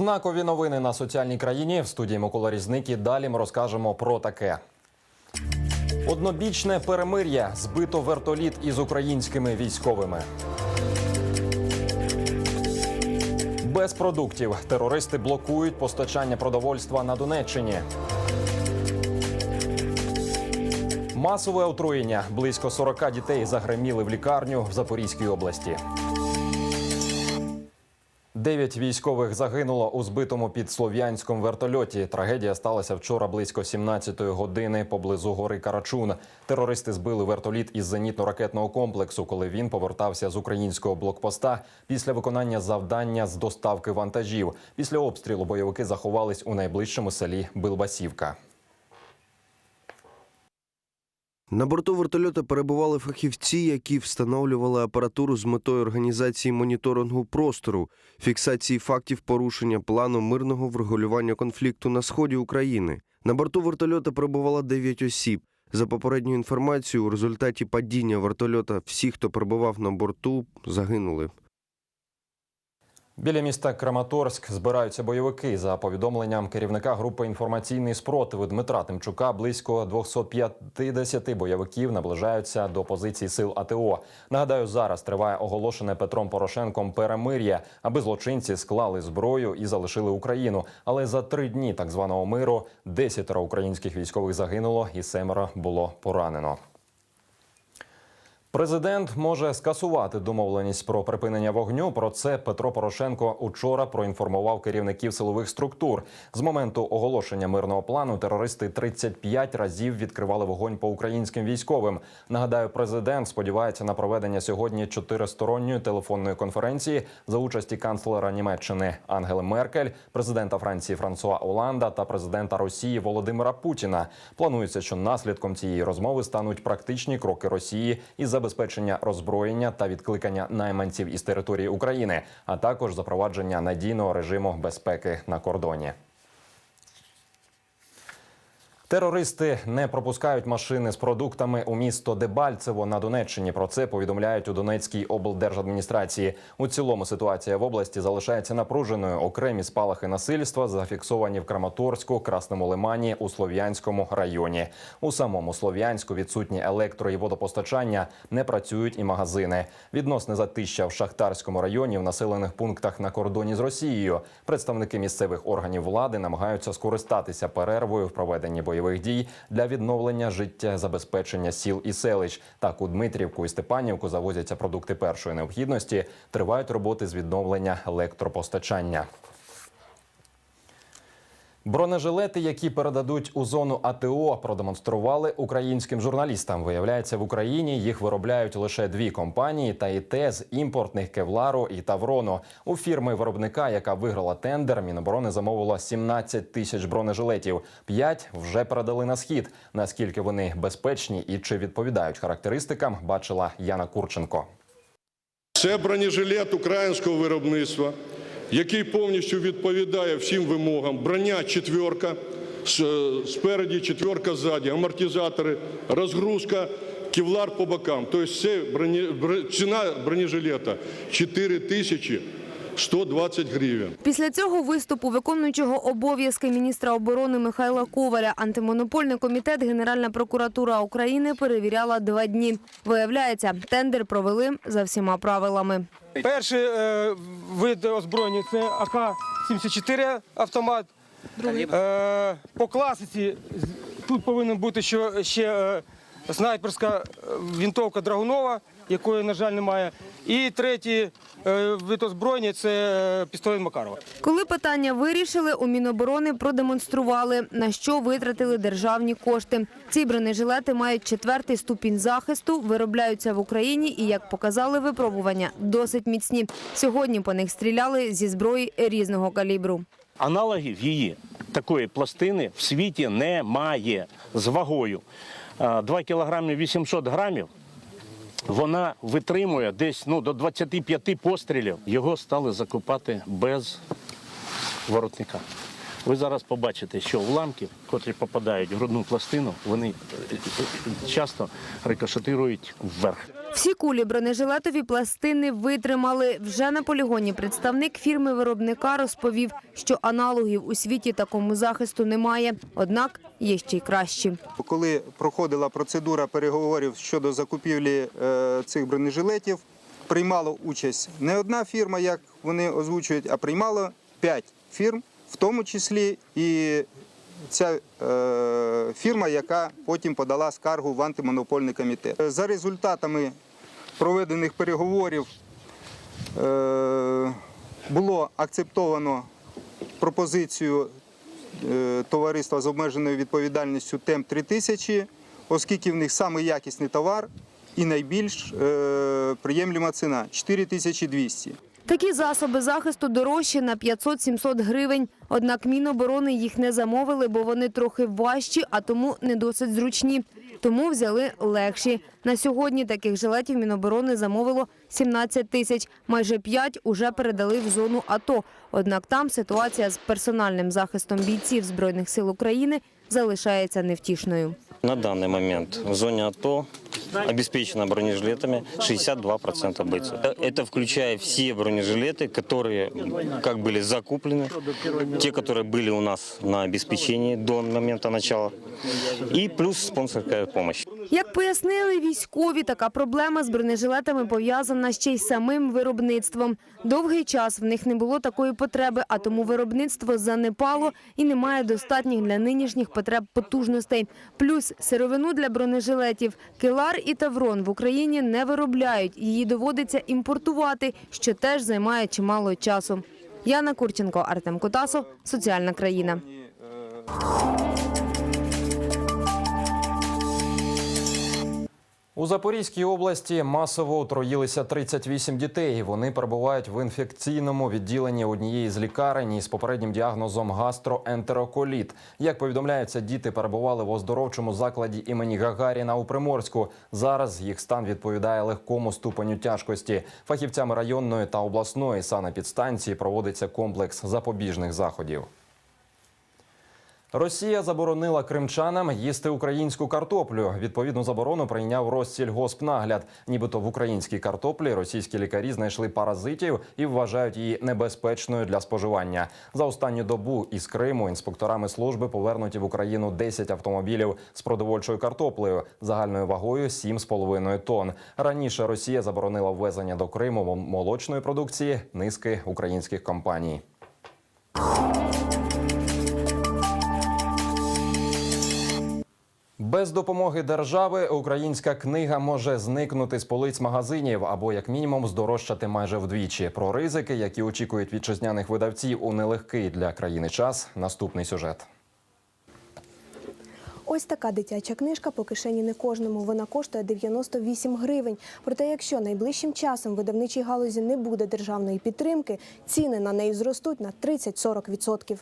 Знакові новини на соціальній країні в студії Микола Різник і далі ми розкажемо про таке. Однобічне перемир'я збито вертоліт із українськими військовими. Без продуктів терористи блокують постачання продовольства на Донеччині. Масове отруєння. Близько 40 дітей загриміли в лікарню в Запорізькій області. Дев'ять військових загинуло у збитому під Слов'янськом вертольоті. Трагедія сталася вчора близько 17-ї години поблизу гори Карачун. Терористи збили вертоліт із зенітно-ракетного комплексу, коли він повертався з українського блокпоста після виконання завдання з доставки вантажів. Після обстрілу бойовики заховались у найближчому селі Билбасівка. На борту вертольота перебували фахівці, які встановлювали апаратуру з метою організації моніторингу простору, фіксації фактів порушення плану мирного врегулювання конфлікту на сході України. На борту вертольота перебувало 9 осіб. За попередньою інформацією, у результаті падіння вертольота всі, хто перебував на борту, загинули. Біля міста Краматорськ збираються бойовики. За повідомленням керівника групи інформаційний спротив Дмитра Тимчука, близько 250 бойовиків наближаються до позицій сил АТО. Нагадаю, зараз триває оголошене Петром Порошенком перемир'я, аби злочинці склали зброю і залишили Україну. Але за три дні так званого миру десятеро українських військових загинуло і семеро було поранено. Президент може скасувати домовленість про припинення вогню. Про це Петро Порошенко учора проінформував керівників силових структур. З моменту оголошення мирного плану терористи 35 разів відкривали вогонь по українським військовим. Нагадаю, президент сподівається на проведення сьогодні чотиристоронньої телефонної конференції за участі канцлера Німеччини Ангели Меркель, президента Франції Франсуа Оланда та президента Росії Володимира Путіна. Планується, що наслідком цієї розмови стануть практичні кроки Росії із забезпечення роззброєння та відкликання найманців із території України, а також запровадження надійного режиму безпеки на кордоні. Терористи не пропускають машини з продуктами у місто Дебальцево на Донеччині. Про це повідомляють у Донецькій облдержадміністрації. У цілому ситуація в області залишається напруженою. Окремі спалахи насильства зафіксовані в Краматорську, Красному Лимані, у Слов'янському районі. У самому Слов'янську відсутні електро і водопостачання, не працюють і магазини. Відносне затища в Шахтарському районі в населених пунктах на кордоні з Росією. Представники місцевих органів влади намагаються скористатися перервою в проведенні бойових дій для відновлення життя забезпечення сіл і селищ. Так у Дмитрівку і Степанівку завозяться продукти першої необхідності. Тривають роботи з відновлення електропостачання. Бронежилети, які передадуть у зону АТО, продемонстрували українським журналістам. Виявляється, в Україні їх виробляють лише дві компанії, та і те з імпортних Кевлару і Таврону. У фірми виробника, яка виграла тендер, Міноборони замовила 17 тисяч бронежилетів. П'ять вже передали на схід. Наскільки вони безпечні і чи відповідають характеристикам, бачила Яна Курченко. Це бронежилет українського виробництва, який повністю відповідає всім вимогам. Броня четверка, спереді четверка ззаді, амортизатори, розгрузка, кевлар по бокам. Тобто це броні, ціна бронежилета 4 тисячі 120 гривень. Після цього виступу виконуючого обов'язки міністра оборони Михайла Коваля антимонопольний комітет Генеральна прокуратура України перевіряла два дні. Виявляється, тендер провели за всіма правилами. Перший е, вид озброєння це АК-74 автомат. Е, по класиці тут повинен бути ще, ще е, снайперська е, вінтовка Драгунова, якої, на жаль, немає. І третій е, вид озброєння це е, пістолет Макарова. Коли питання вирішили, у Міноборони продемонстрували, на що витратили державні кошти. Ці бронежилети мають четвертий ступінь захисту, виробляються в Україні і, як показали випробування, досить міцні. Сьогодні по них стріляли зі зброї різного калібру. Аналогів її такої пластини в світі немає з вагою. 2 кілограми 800 грамів. Вона витримує десь ну, до 25 пострілів. Його стали закупати без воротника. Ви зараз побачите, що уламки, котрі попадають в грудну пластину, вони е, е, часто рикошетирують вверх. Всі кулі бронежилетові пластини витримали. Вже на полігоні представник фірми-виробника розповів, що аналогів у світі такому захисту немає, однак є ще й кращі. Коли проходила процедура переговорів щодо закупівлі е, цих бронежилетів, приймала участь не одна фірма, як вони озвучують, а приймало п'ять фірм, в тому числі і ця е, фірма, яка потім подала скаргу в антимонопольний комітет. За результатами проведених переговорів е, було акцептовано пропозицію е, товариства з обмеженою відповідальністю ТЕМ 3000, оскільки в них саме якісний товар і найбільш е, ціна 4200. Такі засоби захисту дорожчі на 500-700 гривень. Однак Міноборони їх не замовили, бо вони трохи важчі, а тому не досить зручні. Тому взяли легші. На сьогодні таких жилетів Міноборони замовило 17 тисяч. Майже 5 уже передали в зону АТО. Однак там ситуація з персональним захистом бійців Збройних сил України залишається невтішною. На данный момент в зоне АТО обеспечено бронежилетами 62% бойцов. Это включая все бронежилеты, которые как были закуплены, те, которые были у нас на обеспечении до момента начала, и плюс спонсорская помощь. Як пояснили військові, така проблема з бронежилетами пов'язана ще й самим виробництвом. Довгий час в них не було такої потреби, а тому виробництво занепало і немає достатніх для нинішніх потреб потужностей. Плюс сировину для бронежилетів Келар і Таврон в Україні не виробляють. Її доводиться імпортувати, що теж займає чимало часу. Яна Курченко, Артем Кутасов, Соціальна країна. У Запорізькій області масово отруїлися 38 дітей. Вони перебувають в інфекційному відділенні однієї з лікарень із попереднім діагнозом гастроентероколіт. Як повідомляється, діти перебували в оздоровчому закладі імені Гагаріна у Приморську. Зараз їх стан відповідає легкому ступеню тяжкості. Фахівцями районної та обласної санепідстанції проводиться комплекс запобіжних заходів. Росія заборонила кримчанам їсти українську картоплю. Відповідну заборону прийняв Россільгоспнагляд. Нібито в українській картоплі російські лікарі знайшли паразитів і вважають її небезпечною для споживання. За останню добу із Криму інспекторами служби повернуті в Україну 10 автомобілів з продовольчою картоплею загальною вагою 7,5 тонн. Раніше Росія заборонила ввезення до Криму молочної продукції низки українських компаній. Без допомоги держави українська книга може зникнути з полиць магазинів або, як мінімум, здорожчати майже вдвічі. Про ризики, які очікують вітчизняних видавців у нелегкий для країни час. Наступний сюжет. Ось така дитяча книжка по кишені не кожному. Вона коштує 98 гривень. Проте, якщо найближчим часом видавничій галузі не буде державної підтримки, ціни на неї зростуть на 30-40%.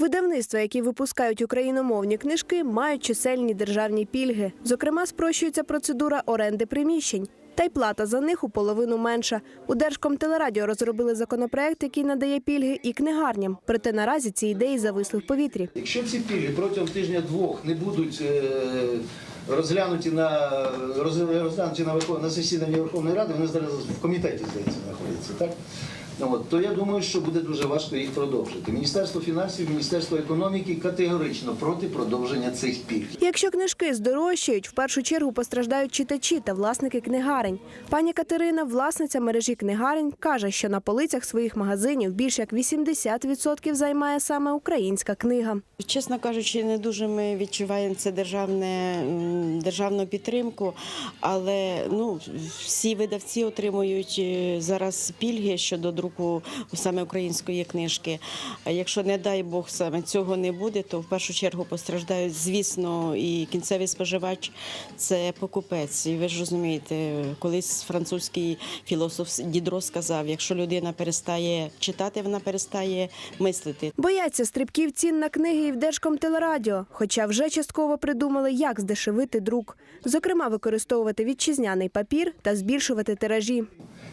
Видавництва, які випускають україномовні книжки, мають чисельні державні пільги. Зокрема, спрощується процедура оренди приміщень. Та й плата за них у половину менша. У Держкомтелерадіо розробили законопроект, який надає пільги і книгарням. Проте наразі ці ідеї зависли в повітрі. Якщо ці пільги протягом тижня-двох не будуть е, розглянуті на роз- розглянуті на на засіданні Верховної Ради, вони зараз в комітеті здається знаходяться, так? Ну, От, то я думаю, що буде дуже важко їх продовжити. Міністерство фінансів, Міністерство економіки категорично проти продовження цих пільг. Якщо книжки здорожчають, в першу чергу постраждають читачі та власники книгарень. Пані Катерина, власниця мережі книгарень, каже, що на полицях своїх магазинів більш як 80% займає саме українська книга. Чесно кажучи, не дуже ми відчуваємо це державне державну підтримку, але ну всі видавці отримують е, зараз пільги щодо друку саме української книжки. Якщо не дай Бог саме цього не буде, то в першу чергу постраждають, звісно, і кінцевий споживач це покупець. І ви ж розумієте, колись французький філософ Дідро сказав: якщо людина перестає читати, вона перестає мислити. Бояться стрибків цін на книги і в Держкомтелерадіо, хоча вже частково придумали, як здешевити друк. Зокрема, використовувати вітчизняний папір та збільшувати тиражі.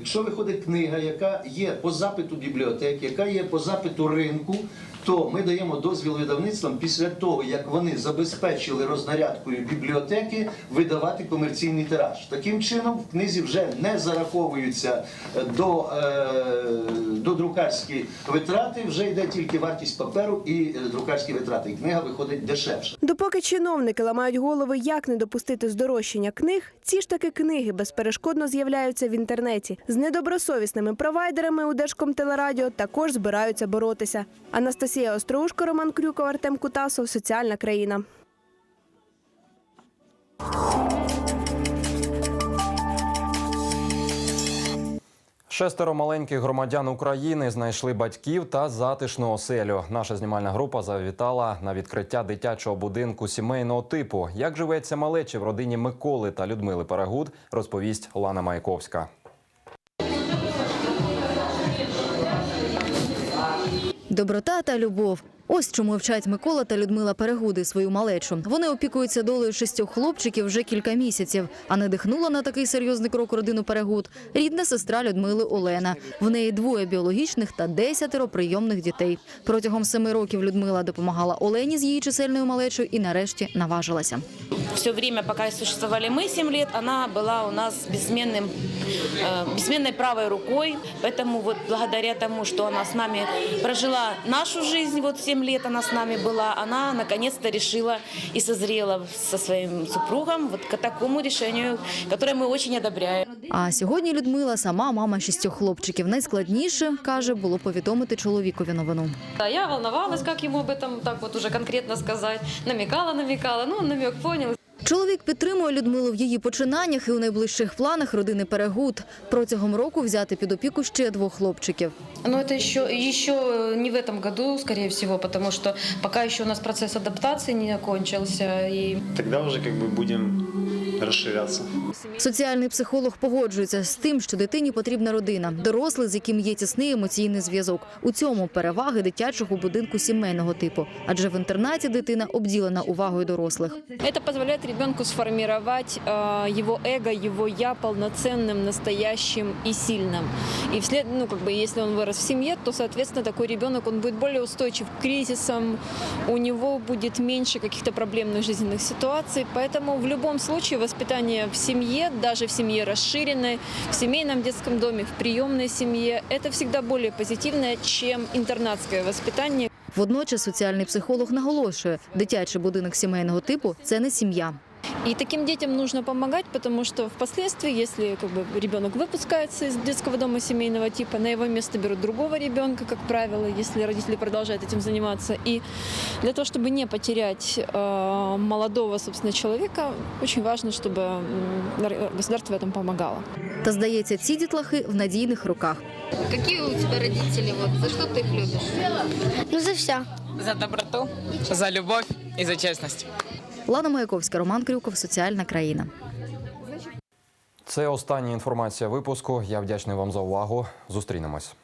Якщо виходить книга, яка є по запиту бібліотек, яка є по запиту ринку, то ми даємо дозвіл видавництвам після того, як вони забезпечили рознарядкою бібліотеки, видавати комерційний тираж. Таким чином, в книзі вже не зараховуються е, до, е, до друкарські витрати, вже йде тільки вартість паперу і е, друкарські витрати. І книга виходить дешевше. Допоки чиновники ламають голови, як не допустити здорожчання книг, ці ж таки книги безперешкодно з'являються в інтернеті. З недобросовісними провайдерами у Держкомтелерадіо також збираються боротися. Анастасія Остроушко, Роман Крюков, Артем Кутасов. Соціальна країна. Шестеро маленьких громадян України знайшли батьків та затишну оселю. Наша знімальна група завітала на відкриття дитячого будинку сімейного типу. Як живеться малечі в родині Миколи та Людмили Перегуд, розповість Лана Маяковська. Доброта та любов. Ось чому вчать Микола та Людмила Перегуди свою малечу. Вони опікуються долею шістьох хлопчиків вже кілька місяців. А надихнула на такий серйозний крок родину Перегуд рідна сестра Людмили Олена. В неї двоє біологічних та десятеро прийомних дітей. Протягом семи років Людмила допомагала Олені з її чисельною малечою і нарешті наважилася. Все время, пока существовали мы 7 лет, она была у нас бессменным, э, бессменной правой рукой. Поэтому вот благодаря тому, что она с нами прожила нашу жизнь, вот 7 лет она с нами была, она наконец-то решила и созрела со своим супругом вот к такому решению, которое мы очень одобряем. А сьогодні Людмила сама мама шістьох хлопчиків. Найскладніше каже було повідомити чоловікові новину. Да, я волновалась, как ему об этом так вот уже конкретно сказать. Намекала, намекала, ну, он намек понял. Чоловік підтримує Людмилу в її починаннях і у найближчих планах родини Перегуд. Протягом року взяти під опіку ще двох хлопчиків. Но это еще, еще не в этом году, скорее всего, потому что пока еще у нас процесс адаптации не окончился. И Тогда уже как бы будем расширяться. Соціальний психолог погоджується з тим, що дитині потрібна родина, дорослий, з яким є тісний емоційний зв'язок. У цьому переваги дитячого будинку сімейного типу, адже в інтернаті дитина обділена увагою дорослих. это позволяет ребенку сформировать э, его эго, его я полноценным, настоящим и сильным. И вслед, ну, как бы, если он вырос в семье, то, соответственно, такой ребенок, он будет более устойчив к кризисам, у него будет меньше каких-то проблемных жизненных ситуаций. Поэтому в любом случае воспитание в семье, даже в семье расширенной, в семейном детском доме, в приемной семье, это всегда более позитивное, чем интернатское воспитание. Водночас соціальний психолог наголошує, дитячий будинок сімейного типу це не сім'я. И таким детям нужно помогать, потому что впоследствии, если как бы, ребенок выпускается из детского дома семейного типа, на его место берут другого ребенка, как правило, если родители продолжают этим заниматься. И для того, чтобы не потерять э, молодого, собственно, человека, очень важно, чтобы м, государство в этом помогало. Та здається, ці дітлахи в надійних руках. Какие у тебя родители? Вот, за что ты их любишь? Ну за все. За доброту, за любовь и за честность. Лана Маяковська, Роман Крюков, Соціальна країна. Це остання інформація випуску. Я вдячний вам за увагу. Зустрінемось.